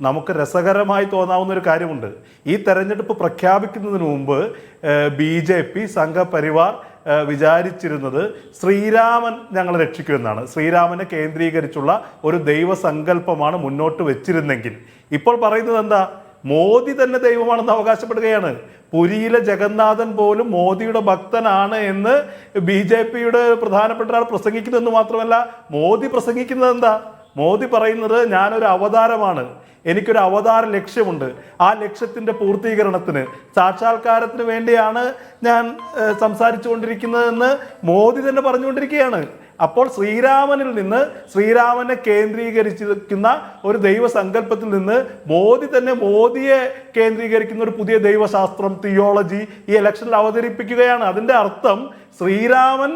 നമുക്ക് രസകരമായി തോന്നാവുന്ന ഒരു കാര്യമുണ്ട്. ഈ തെരഞ്ഞെടുപ്പ് പ്രഖ്യാപിക്കുന്നതിന് മുമ്പ് ബി ജെ പി സംഘപരിവാർ വിചാരിച്ചിരുന്നത് ശ്രീരാമൻ ഞങ്ങളെ രക്ഷിക്കുമെന്നാണ്. ശ്രീരാമനെ കേന്ദ്രീകരിച്ചുള്ള ഒരു ദൈവസങ്കല്പമാണ് മുന്നോട്ട് വെച്ചിരുന്നെങ്കിൽ. ഇപ്പോൾ പറയുന്നത് എന്താ? മോദി തന്നെ ദൈവമാണെന്ന് അവകാശപ്പെടുകയാണ്. പുരിയിലെ ജഗന്നാഥൻ പോലും മോദിയുടെ ഭക്തനാണ് എന്ന് ബി ജെ പിയുടെ പ്രധാനപ്പെട്ട ആൾ പ്രസംഗിക്കുന്നതെന്ന് മാത്രമല്ല മോദി പ്രസംഗിക്കുന്നത് എന്താ? മോദി പറയുന്നത് ഞാനൊരു അവതാരമാണ്. എനിക്കൊരു അവതാര ലക്ഷ്യമുണ്ട്. ആ ലക്ഷ്യത്തിന്റെ പൂർത്തീകരണത്തിന് സാക്ഷാത്കാരത്തിന് വേണ്ടിയാണ് ഞാൻ സംസാരിച്ചു സംസാരിച്ചുകൊണ്ടിരിക്കുന്നതെന്ന് മോദി തന്നെ പറഞ്ഞുകൊണ്ടിരിക്കുകയാണ്. അപ്പോൾ ശ്രീരാമനിൽ നിന്ന് ശ്രീരാമനെ കേന്ദ്രീകരിച്ചിരിക്കുന്ന ഒരു ദൈവസങ്കല്പത്തിൽ നിന്ന് മോദി തന്നെ മോദിയെ കേന്ദ്രീകരിക്കുന്ന ഒരു പുതിയ ദൈവശാസ്ത്രം തിയോളജി ഈ ഇലക്ഷനിൽ അവതരിപ്പിക്കുകയാണ്. അതിന്റെ അർത്ഥം ശ്രീരാമൻ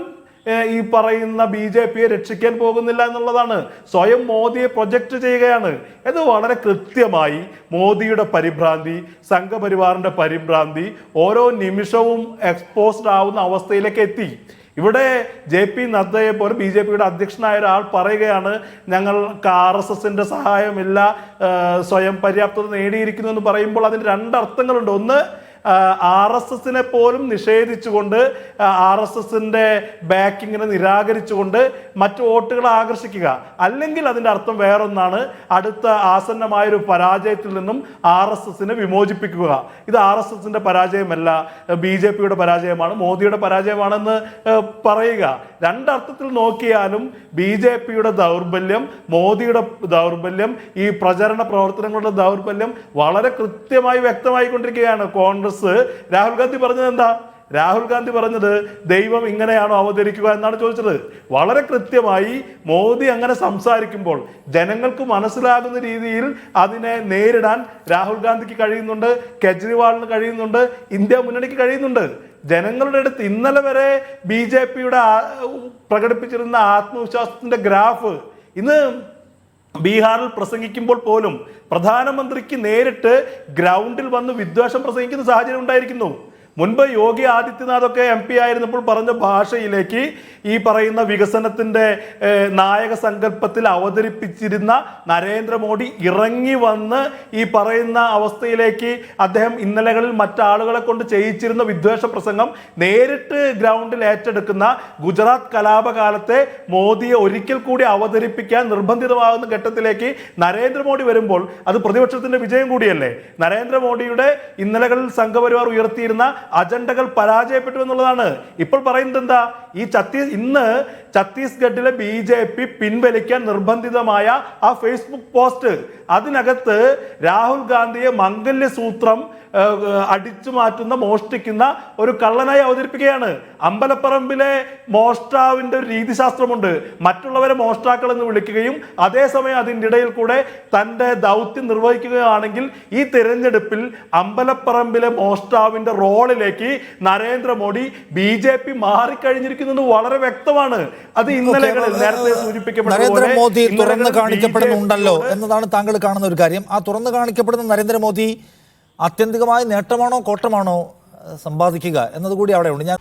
ഈ പറയുന്ന ബി ജെ പിയെ രക്ഷിക്കാൻ പോകുന്നില്ല എന്നുള്ളതാണ്. സ്വയം മോദിയെ പ്രൊജക്റ്റ് ചെയ്യുകയാണ്. ഇത് വളരെ കൃത്യമായി മോദിയുടെ പരിഭ്രാന്തി സംഘപരിവാറിന്റെ പരിഭ്രാന്തി ഓരോ നിമിഷവും എക്സ്പോസ്ഡ് ആവുന്ന അവസ്ഥയിലേക്ക് എത്തി. ഇവിടെ ജെ പി നദ്ദയെ പോലെ ബി ജെ പിയുടെ അധ്യക്ഷനായ ഒരാൾ പറയുകയാണ് ഞങ്ങൾ ആർ എസ് എസിന്റെ സഹായമില്ല സ്വയം പര്യാപ്തത നേടിയിരിക്കുന്നു എന്ന് പറയുമ്പോൾ അതിന് രണ്ടർത്ഥങ്ങളുണ്ട് ഒന്ന് ആർ എസ് എസിനെ പോലും നിഷേധിച്ചുകൊണ്ട് ആർ എസ് എസിന്റെ ബാക്കിങ്ങിനെ നിരാകരിച്ചുകൊണ്ട് മറ്റു വോട്ടുകളെ ആകർഷിക്കുക. അല്ലെങ്കിൽ അതിന്റെ അർത്ഥം വേറൊന്നാണ് അടുത്ത ആസന്നമായ ഒരു പരാജയത്തിൽ നിന്നും ആർ എസ് എസിനെ വിമോചിപ്പിക്കുക. ഇത് ആർ എസ് എസിന്റെ പരാജയമല്ല ബി ജെ പിയുടെ പരാജയമാണ് മോദിയുടെ പരാജയമാണെന്ന് പറയുക. രണ്ടർത്ഥത്തിൽ നോക്കിയാലും ബി ജെ പിയുടെ ദൗർബല്യം മോദിയുടെ ദൗർബല്യം ഈ പ്രചരണ പ്രവർത്തനങ്ങളുടെ ദൗർബല്യം വളരെ കൃത്യമായി വ്യക്തമായിക്കൊണ്ടിരിക്കുകയാണ്. കോൺഗ്രസ് രാഹുൽ ഗാന്ധി പറഞ്ഞത് എന്താ? രാഹുൽ ഗാന്ധി പറഞ്ഞത് ദൈവം ഇങ്ങനെയാണോ അവതരിക്കുക എന്നാണ് ചോദിച്ചത്. വളരെ കൃത്യമായി മോദി അങ്ങനെ സംസാരിക്കുമ്പോൾ ജനങ്ങൾക്ക് മനസ്സിലാകുന്ന രീതിയിൽ അതിനെ നേരിടാൻ രാഹുൽ ഗാന്ധിക്ക് കഴിയുന്നുണ്ട് കെജ്രിവാളിന് കഴിയുന്നുണ്ട് ഇന്ത്യ മുന്നണിക്ക് കഴിയുന്നുണ്ട്. ജനങ്ങളുടെ അടുത്ത് ഇന്നലെ വരെ ബി ജെ പിയുടെ പ്രകടിപ്പിച്ചിരുന്ന ആത്മവിശ്വാസത്തിന്റെ ഗ്രാഫ് ഇന്ന് ബീഹാറിൽ പ്രസംഗിക്കുമ്പോൾ പോലും പ്രധാനമന്ത്രിക്ക് നേരിട്ട് ഗ്രൗണ്ടിൽ വന്ന് വിദ്വേഷം പ്രസംഗിക്കുന്ന സാഹചര്യം ഉണ്ടായിരിക്കുന്നു. മുൻപ് യോഗി ആദിത്യനാഥൊക്കെ എം പി ആയിരുന്നപ്പോൾ പറഞ്ഞ ഭാഷയിലേക്ക് ഈ പറയുന്ന വികസനത്തിന്റെ ഏഹ്, നായക സങ്കല്പത്തിൽ അവതരിപ്പിച്ചിരുന്ന നരേന്ദ്രമോദി ഇറങ്ങി വന്ന് ഈ പറയുന്ന അവസ്ഥയിലേക്ക് അദ്ദേഹം ഇന്നലകളിൽ മറ്റാളുകളെ കൊണ്ട് ചെയ്യിച്ചിരുന്ന വിദ്വേഷ പ്രസംഗം നേരിട്ട് ഗ്രൗണ്ടിൽ ഏറ്റെടുക്കുന്ന ഗുജറാത്ത് കലാപകാലത്തെ മോദിയെ ഒരിക്കൽ കൂടി അവതരിപ്പിക്കാൻ നിർബന്ധിതമാകുന്ന ഘട്ടത്തിലേക്ക് നരേന്ദ്രമോദി വരുമ്പോൾ അത് പ്രതിപക്ഷത്തിന്റെ വിജയം കൂടിയല്ലേ? നരേന്ദ്രമോദിയുടെ ഇന്നലകളിൽ സംഘപരിവാർ ഉയർത്തിയിരുന്ന അജണ്ടകൾ പരാജയപ്പെട്ടു എന്നുള്ളതാണ്. ഇപ്പോൾ പറയുന്നത് എന്താ? ഈ ഛത്തീസ് ഇന്ന് ഛത്തീസ്ഗഡിലെ ബി ജെ പി പിൻവലിക്കാൻ നിർബന്ധിതമായ ആ ഫേസ്ബുക്ക് പോസ്റ്റ്. അതിനകത്ത് രാഹുൽ ഗാന്ധിയെ മംഗല്യ സൂത്രം ഏഹ്, അടിച്ചു മാറ്റുന്ന മോഷ്ടിക്കുന്ന ഒരു കള്ളനായി അവതരിപ്പിക്കുകയാണ്. അമ്പലപ്പറമ്പിലെ മോഷ്ടാവിന്റെ ഒരു രീതിശാസ്ത്രമുണ്ട്. മറ്റുള്ളവരെ മോഷ്ടാക്കൾ എന്ന് വിളിക്കുകയും അതേസമയം അതിന്റെ ഇടയിൽ കൂടെ തന്റെ ദൗത്യം നിർവഹിക്കുകയാണെങ്കിൽ ഈ തിരഞ്ഞെടുപ്പിൽ അമ്പലപ്പറമ്പിലെ മോഷ്ടാവിന്റെ റോളിലേക്ക് നരേന്ദ്രമോദി ബി ജെ പി മാറിക്കഴിഞ്ഞിരിക്കുന്നത് വളരെ വ്യക്തമാണ്. അത് ഇന്നലെ നേരത്തെ നരേന്ദ്രമോദി തുറന്ന് കാണിക്കപ്പെടുന്നുണ്ടല്ലോ എന്നതാണ് താങ്കൾ കാണുന്ന ഒരു കാര്യം. ആ തുറന്ന് കാണിക്കപ്പെടുന്ന നരേന്ദ്രമോദി ആത്യന്തികമായ നേട്ടമാണോ കോട്ടമാണോ സമ്പാദിക്കുക എന്നതുകൂടി അവിടെ ഉണ്ട് ഞാൻ